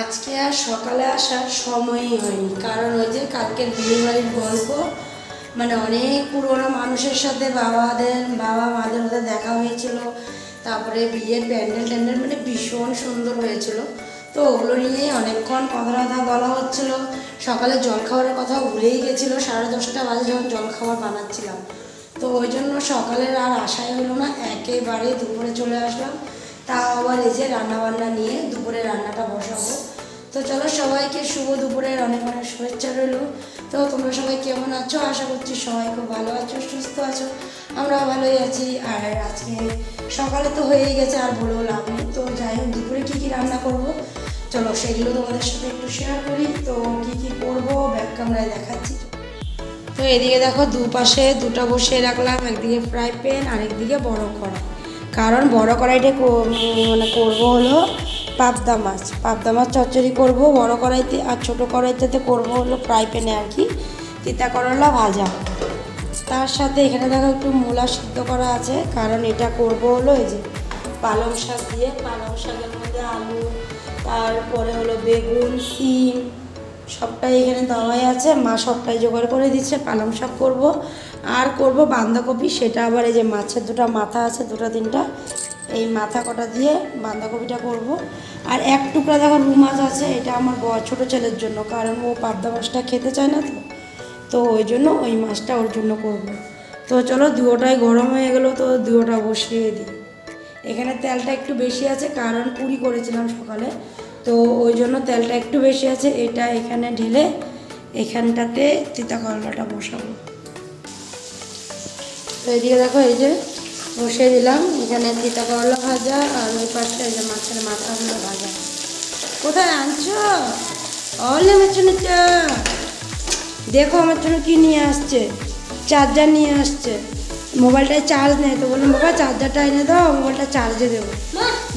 আজকে আর সকালে আসার সময়ই হয়নি। কারণ ওই যে কালকের বিয়ে বাড়ির গল্প মানে অনেক পুরোনো মানুষের সাথে বাবাদের, বাবা মাদের মধ্যে দেখা হয়েছিল, তারপরে বিয়ের প্যান্ডেল ট্যান্ডেল মানে ভীষণ সুন্দর হয়েছিল। তো ওগুলো নিয়েই অনেকক্ষণ কথা কথা বলা হচ্ছিল। সকালে জল খাওয়ার কথা ভুলেই গেছিল, সাড়ে দশটা বাজে যখন জল খাবার বানাচ্ছিলাম। তো ওই জন্য সকালের আর আশাই হলো না একেবারে দুপুরে চলে আসলাম। তা আবার এই যে রান্নাবান্না নিয়ে দুপুরে রান্নাটা বসাবো। তো চলো সবাইকে শুভ দুপুরের অনেক অনেক শুভেচ্ছা রইল। তো তোমরা সবাই কেমন আছো? আশা করছি সবাই খুব ভালো আছো, সুস্থ আছো। আমরা ভালোই আছি। আর আজকে সকালে তো হয়েই গেছে, আর বলেও লাভ নেই। তো যাই হোক, দুপুরে কী কী রান্না করব? চলো সেগুলো তোমাদের সাথে একটু শেয়ার করি। তো কী কী করব? ব্যাক ক্যামেরায় দেখাচ্ছি। তো এদিকে দেখো, দুপাশে দুটো বসিয়ে রাখলাম, একদিকে ফ্রাই প্যান আরেকদিকে বড় কড়াই। কারণ বড় কড়াইটা মানে করব হলো পাবদা মাছ। পাবদা মাছ চচ্চড়ি করব, বড়ো কড়াইতে আর ছোটো কড়াইতে করব হলো ফ্রাই প্যানে আর কি, তিতা করলা ভাজা। তার সাথে এখানে দেখো একটু মূলা সিদ্ধ করা আছে, কারণ এটা করব হলো এই যে পালং শাক দিয়ে। পালং শাকের মধ্যে আলু, তারপরে হলো বেগুন, সিম সবটাই এখানে দেওয়াই আছে। মা সবটাই জোগাড় করে দিচ্ছে, পালং শাক করব। আর করব বাঁধাকপি, সেটা আবার এই যে মাছের দুটো মাথা আছে, দুটো তিনটা, এই মাথা কটা দিয়ে বাঁধাকপিটা করব। আর এক টুকরা দেখো রু মাছ আছে, এটা আমার ছোটো ছেলের জন্য, কারণ ও পাবদা মাছটা খেতে চায় না তো। তো ওই জন্য ওই মাছটা ওর জন্য করব। তো চলো দুয়োটাই গরম হয়ে গেলো, তো দুয়োটা বসিয়ে দিই। এখানে তেলটা একটু বেশি আছে, কারণ পুরি করেছিলাম সকালে। তো ওই জন্য তেলটা একটু বেশি আছে এটা এখানে ঢেলে এখানটাতে তিতা করলাটা বসাবো। তো এদিকে দেখো এই যে বসিয়ে দিলাম এখানে তিতা করলা ভাজা আর ওই পাশে এই যে মাছের মাথাগুলো ভাজা। কোথায় আনছো? অলে মেচুনিটা দেখো আমার জন্য কি নিয়ে আসছে চার্জার নিয়ে আসছে। মোবাইলটায় চার্জ নেই তো বললাম বাবা চার্জারটা এনে দাও মোবাইলটা চার্জে দেবো।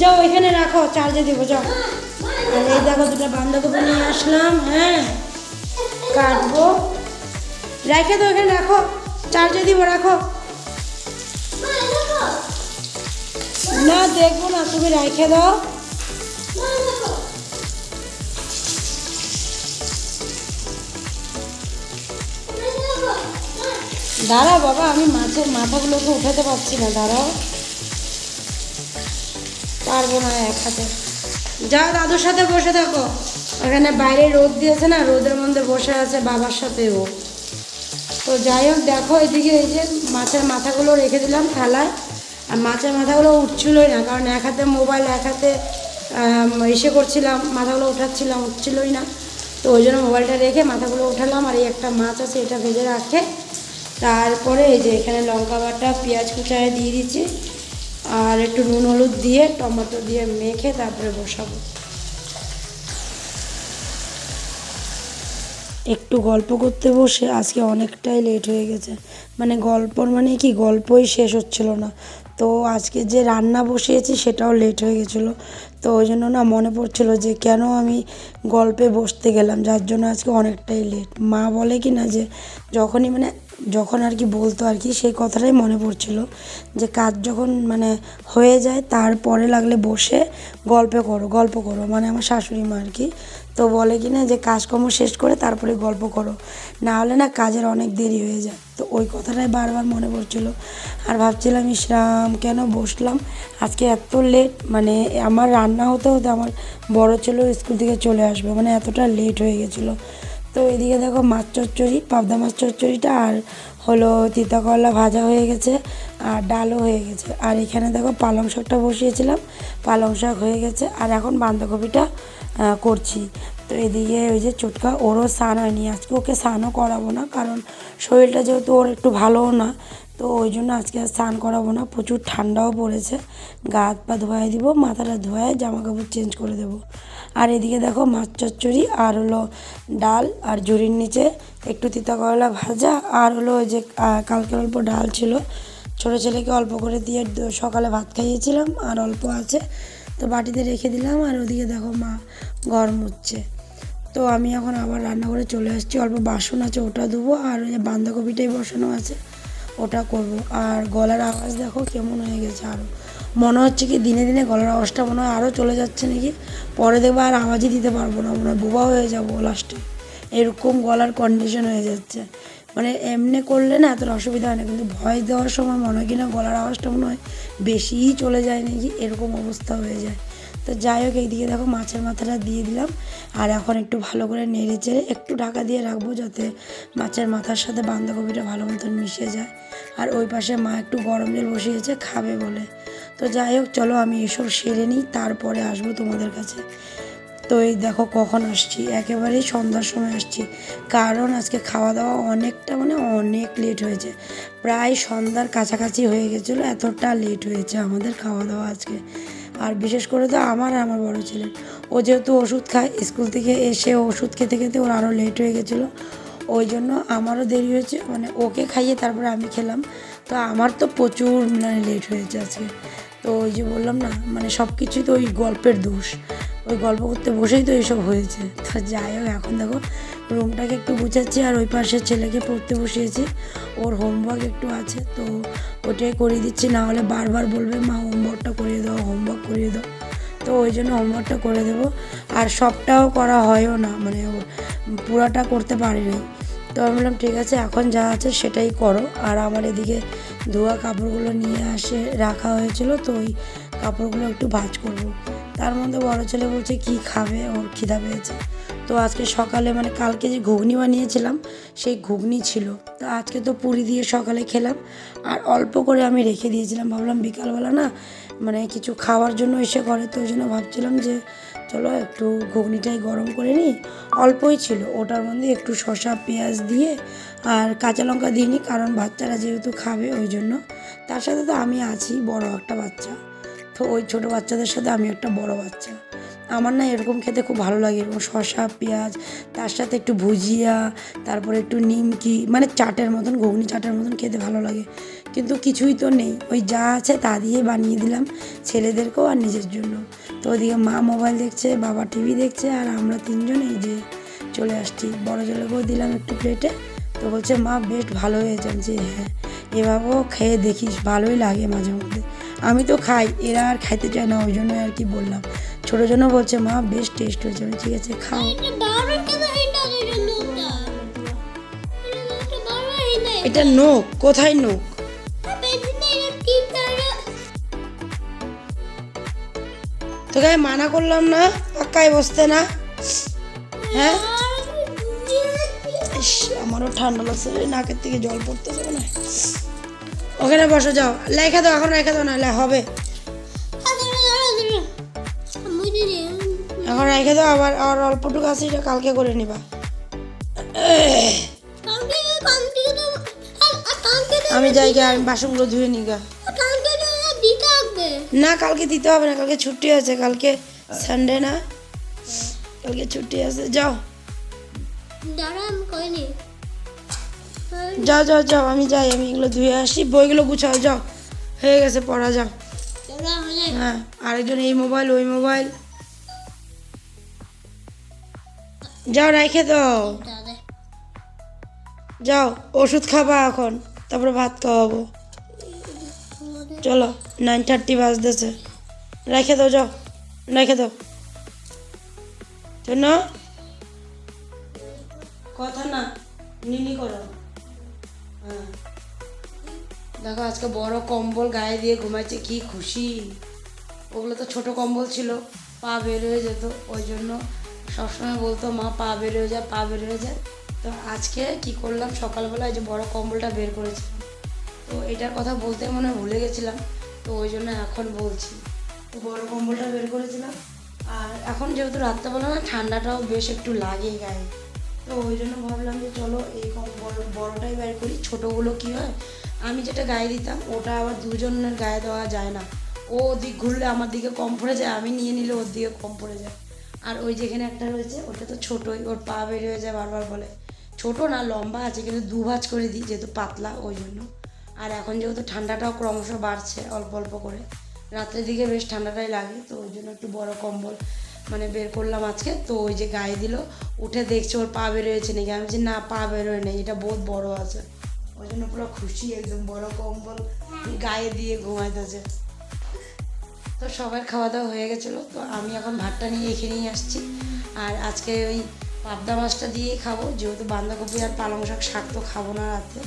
যাও ওইখানে রাখো চার্জে দেবো যাও। আর এই দেখো দুটো বাঁধাকপি নিয়ে আসলাম হ্যাঁ? কাটবো। রেখে দাও এখানে, রাখো। চার্জে দিব, রাখো। না, দেখব না, তুমি রেখে দাও। দাঁড়াও বাবা, আমি মাছের মাথাগুলোকে উঠাতে পারছি না, দাঁড়াও। পারব না এক হাতে। যা দাদুর সাথে বসে থাকো। ওখানে বাইরে রোদ দিয়েছে না, রোদের মধ্যে বসে আছে বাবার সাথে ও। তো যাই হোক, দেখো এদিকে এই যে মাছের মাথাগুলো রেখে দিলাম থালায়। আর মাছের মাথাগুলো উঠছিলই না, কারণ এক হাতে মোবাইল, এক হাতে ইসে করছিলাম, মাথাগুলো উঠাচ্ছিলাম, উঠছিলই না। তো ওই জন্য মোবাইলটা রেখে মাথাগুলো উঠালাম, আর এই একটা মাছ আছে, এটা ভেজে রাখে। তারপরে এই যে এখানে লঙ্কা বাটা, পেঁয়াজ কুচায় দিয়ে দিচ্ছি। আর একটু নুন হলুদ দিয়ে, টমেটো দিয়ে মেখে তারপরে বসাবো। একটু গল্প করতে বসে আজকে অনেকটাই লেট হয়ে গেছে। মানে গল্পর মানে কি, গল্পই শেষ হচ্ছিল না। তো আজকে যে রান্না বসিয়েছি সেটাও লেট হয়ে গেছিল। তো ওই জন্য না মনে পড়ছিল যে কেন আমি গল্পে বসতে গেলাম, যার জন্য আজকে অনেকটাই লেট মা বলে কি না যে যখনই মানে যখন আর কি বলতো আর কি, সেই কথাটাই মনে পড়ছিল যে কাজ যখন মানে হয়ে যায় তারপরে লাগলে বসে গল্প করো গল্প করো। মানে আমার শাশুড়ি মা আর কি তো বলে কি না যে কাজকর্ম শেষ করে তারপরে গল্প করো। না হলে না কাজের অনেক দেরি হয়ে যায়। তো ওই কথাটাই বারবার মনে পড়ছিল। আর ভাবছিলাম ইসরাম কেন বসলাম? আজকে এত লেট মানে আমার রান্না হতে হতে আমার বড় ছেলেও স্কুল থেকে চলে আসবে। মানে এতটা লেট হয়ে গেছিল। তো এদিকে দেখো মাছ চচ্চড়ি, পাবদা মাছ চচ্চড়িটা আর হলো তিতা করলা ভাজা হয়ে গেছে আর ডালও হয়ে গেছে। আর এখানে দেখো পালং শাকটা বসিয়েছিলাম, পালং শাক হয়ে গেছে আর এখন বাঁধাকপিটা করছি। তো এদিকে ওই যে চুটকা, ওরও স্নান হয়নি। আজকে ওকে স্নানও করাবো না কারণ শরীরটা যেহেতু ওর একটু ভালোও না তো ওই জন্য আজকে আর স্নান করাবো না, প্রচুর ঠান্ডাও পড়েছে। গা হাত পা ধোয়াই দিব, মাথাটা ধোয়ায় জামা কাপড় চেঞ্জ করে দেবো। আর এদিকে দেখো মাছ চচ্চড়ি, আর হলো ডাল, আর জুড়ির নিচে একটু তিতা করলা ভাজা, আর হলো ওই যে কালকের অল্প ডাল ছিল। ছোটো ছেলেকে অল্প করে দিয়ে সকালে ভাত খাইয়েছিলাম, আর অল্প আছে। তো বাটিতে রেখে দিলাম, আর ওদিকে দেখো মা ঘর মুচ্ছে তো আমি এখন আবার রান্না করে চলে আসছি, অল্প বাসন আছে ওটা ধুবো, আর ওই যে বাঁধাকপিটাই বসানো আছে। ওটা করব। আর গলার আওয়াজ দেখো কেমন হয়ে গেছে আরও মনে হচ্ছে কি দিনে দিনে গলার আওয়াজটা মনে হয় আরও চলে যাচ্ছে নাকি? পরে দেখব আর আওয়াজই দিতে পারব না, মনে হয় বোবা হয়ে যাব লাস্টে এরকম গলার কন্ডিশন হয়ে যাচ্ছে। মানে এমনি করলে না এতটা অসুবিধা হয় না, কিন্তু ভয় দেওয়ার সময় মনে হয় কি না গলার আওয়াজটা মনে হয় বেশিই চলে যায় নাকি? এরকম অবস্থা হয়ে যায়। তো যাই হোক, এইদিকে দেখো মাছের মাথাটা দিয়ে দিলাম। আর এখন একটু ভালো করে নেড়ে চেড়ে একটু ঢাকা দিয়ে রাখব যাতে মাছের মাথার সাথে বাঁধাকপিটা ভালো মতন মিশে যায়। আর ওই পাশে মা একটু গরম জল বসিয়েছে, খাবে বলে। তো যাই হোক, চলো আমি এসব সেরে নিই, তারপরে আসব তোমাদের কাছে। তো এই দেখো কখন আসছি, একেবারেই সন্ধ্যার সময় আসছি। কারণ আজকে খাওয়া দাওয়া অনেকটা মানে অনেক লেট হয়েছে। প্রায় সন্ধ্যার কাছাকাছি হয়ে গেছিল, এতটা লেট হয়েছে আমাদের খাওয়া দাওয়া আজকে। আর বিশেষ করে তো আমার আমার বড় ছেলের ও যেহেতু ওষুধ খায়, স্কুল থেকে এসে ওষুধ খেতে খেতে ওর আরও লেট হয়ে গেছিল। ওই জন্য আমারও দেরি হয়েছে মানে ওকে খাইয়ে তারপরে আমি খেলাম। তো আমার তো প্রচুর মানে লেট হয়েছে আজকে। তো ওই যে বললাম না মানে সব কিছুই তো ওই গল্পের দোষ। ওই গল্প করতে বসেই তো এইসব হয়েছে। তো যাই হোক, এখন দেখো, রুমটাকে একটু গুছাচ্ছি আর ওই পাশে ছেলেকে পড়তে বসিয়েছি। ওর হোমওয়ার্ক একটু আছে, তো ওটাই করিয়ে দিচ্ছি, না হলে বারবার বলবে, মা হোমওয়ার্কটা করিয়ে দাও হোমওয়ার্ক করিয়ে দাও। তো ওই জন্য হোমওয়ার্কটা করে দেবো। আর সবটাও করা হয়ও না মানে পুরাটা করতে পারিনি। তো আমি বললাম, ঠিক আছে, এখন যা আছে সেটাই করো। আর আমার এদিকে ধোয়া কাপড়গুলো নিয়ে আসে, রাখা হয়েছিল, তো ওই কাপড়গুলো একটু ভাঁজ করব। তার মধ্যে বড় ছেলে বলছে, কি খাবে? ওর খিদা পেয়েছে। তো আজকে সকালে মানে কালকে যে ঘুগনি বানিয়েছিলাম, সেই ঘুগনি ছিল। তো আজকে তো পুরি দিয়ে সকালে খেলাম। আর অল্প করে আমি রেখে দিয়েছিলাম। ভাবলাম বিকালবেলা না মানে কিছু খাওয়ার জন্য এসে করে তো ওই জন্য ভাবছিলাম যে, চলো একটু ঘুগনিটাই গরম করে নিই। অল্পই ছিল। ওটার মধ্যে একটু শসা, পেঁয়াজ দিয়ে আর কাঁচা লঙ্কা দিইনি, কারণ বাচ্চারা যেহেতু খাবে, ওই জন্য। তার সাথে তো আমি আছি, বড় একটা বাচ্চা। তো ওই ছোটো বাচ্চাদের সাথে আমি একটা বড় বাচ্চা। আমার না এরকম খেতে খুব ভালো লাগে, এরকম শসা, পেঁয়াজ, তার সাথে একটু ভুজিয়া, তারপরে একটু নিমকি মানে চাটের মতন, ঘুগনি চাটের মতন খেতে ভালো লাগে। কিন্তু কিছুই তো নেই, ওই যা আছে তা দিয়ে বানিয়ে দিলাম ছেলেদেরকেও আর নিজের জন্য। তো ওদিকে মা মোবাইল দেখছে, বাবা টিভি দেখছে, আর আমরা তিনজন এই যে চলে আসছি। বড় ছেলেকেও দিলাম একটু প্লেটে তো বলছে, মা, বেশ ভালো হয়েছে। যে হ্যাঁ এভাবেও খেয়ে দেখিস, ভালোই লাগে মাঝে মধ্যে আমি তো খাই এরা আর খাইতে চায় না ওই জন্য আর কি বললাম। ছোটো জন্য বলছে মা বেশ টেস্ট হয়েছে। আমি ঠিক আছে খাও। এটা নোক কোথায় নোক তোকে আমি মানা করলাম না পাক্কায় বসতে না? হ্যাঁ? আমারও ঠান্ডা লাগছে নাকের থেকে জল পড়তেছে হয়। ওখানে বসো, যাও। লেখা দাও, এখন রেখে দাও না হবে। এখন রেখে দাও, আবার আর অল্পটুকু আছে, এটা কালকে করে নিবা। আমি যাই গা আমি বাসনগুলো ধুয়ে নিই গা। না, কালকে দিতে হবে না, কালকে ছুটি আছে, কালকে সানডে না। কালকে ছুটি আছে, যাও। যাও যাও যাও, আমি যাই, আমি এগুলো ধুয়ে আসি। বইগুলো গুছাও, যাও। হয়ে গেছে, পড়া, যাও। হ্যাঁ আরেকজন এই মোবাইল, ওই মোবাইল। যাও, রেখে দাও। যাও, ওষুধ খাবা এখন, তারপরে ভাত খাওয়াবো। চলো নাইন থার্টি বাজতেছে। রেখে দাও, যাও, রেখে দাও। শোনো কথা না, নিনি করো দেখো, আজকে বড় কম্বল গায়ে দিয়ে ঘুমাচ্ছে, কি খুশি। ওগুলো তো ছোট কম্বল ছিল, পা বের হয়ে যেত। ওই জন্য সবসময় বলতো, মা, পা বের হয়ে যায় পা বের হয়ে যায় তো আজকে কি করলাম, সকালবেলা এই যে বড় কম্বলটা বের করেছিলাম। তো এটার কথা বলতে মনে হয় ভুলে গেছিলাম, তো ওই জন্য এখন বলছি। তো বড় কম্বলটা বের করেছিলাম, আর এখন যেহেতু রাত্রেবেলা না, ঠান্ডাটাও বেশ একটু লাগে গায়ে। তো ওই জন্য ভাবলাম যে চলো এই কম- বড় বড়টাই বের করি। ছোটোগুলো কী হয়? আমি যেটা গায়ে দিতাম, ওটা আবার দুজনের গায়ে দেওয়া যায় না। ও ওদিক ঘুরলে আমার দিকে কম পড়ে যায়, আমি নিয়ে নিলে ওর দিকে কম পড়ে যায়। আর ওই যেখানে একটা রয়েছে, ওটা তো ছোটোই, ওর পা বের হয়ে যায় বারবার বলে। ছোট না, লম্বা আছে, কিন্তু দু ভাঁজ করে দিই, যেহেতু পাতলা ওই জন্য। আর এখন যেহেতু ঠান্ডাটাও ক্রমশ বাড়ছে অল্প অল্প করে। রাত্রের দিকে বেশ ঠান্ডাটাই লাগে, তো ওই জন্য একটু বড় কম্বল মানে বের করলাম আজকে, তো ওই যে গায়ে দিল। উঠে দেখছে ওর পা বের হয়েছে নাকি? আমি বলছি, না, পা বেরোয় নেই, এটা বহুত বড় আছে। ওই জন্য পুরো খুশি, একদম বড় কম্বল গায়ে দিয়ে ঘুমাইতেছে। তো সবার খাওয়া দাওয়া হয়ে গেছিল, তো আমি এখন ভাতটা নিয়ে এখানেই আসছি। আর আজকে ওই পাবদা মাছটা দিয়েই খাব, যেহেতু বাঁধাকপি আর পালং শাক শাক তো খাব না রাতে।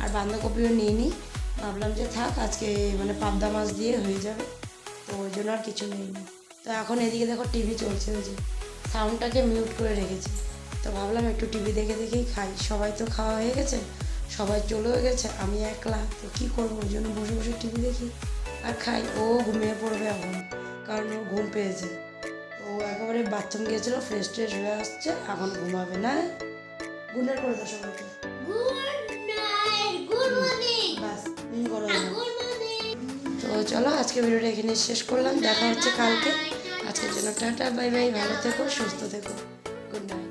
আর বাঁধাকপিও নিয়ে নিই ভাবলাম যে থাক, আজকে মানে পাবদা মাছ দিয়ে হয়ে যাবে। তো ওই জন্য আর কিছু নেই। তো এখন এদিকে দেখো টিভি চলছে, ওই যে সাউন্ডটাকে মিউট করে রেখেছি। তো ভাবলাম একটু টিভি দেখে দেখেই খাই। সবাই তো খাওয়া হয়ে গেছে, সবাই চলেও গেছে, আমি একলা। তো কী করব? ওই জন্য বসে বসে টিভি দেখি আর খাই। ও ঘুমিয়ে পড়বে এখন, কারণ ও ঘুম পেয়েছে। ও একেবারে বাথরুম গিয়েছিল ফ্রেশ ট্রেশ হয়ে আসছে, এখন ঘুমাবে, না? গুণের করে দাও সবাইকে। চলো, আজকে ভিডিওটা এখানে শেষ করলাম। দেখা হচ্ছে কালকে। আজকের জন্য টাটা, বাই বাই, ভালো থেকো, সুস্থ থেকো। Good night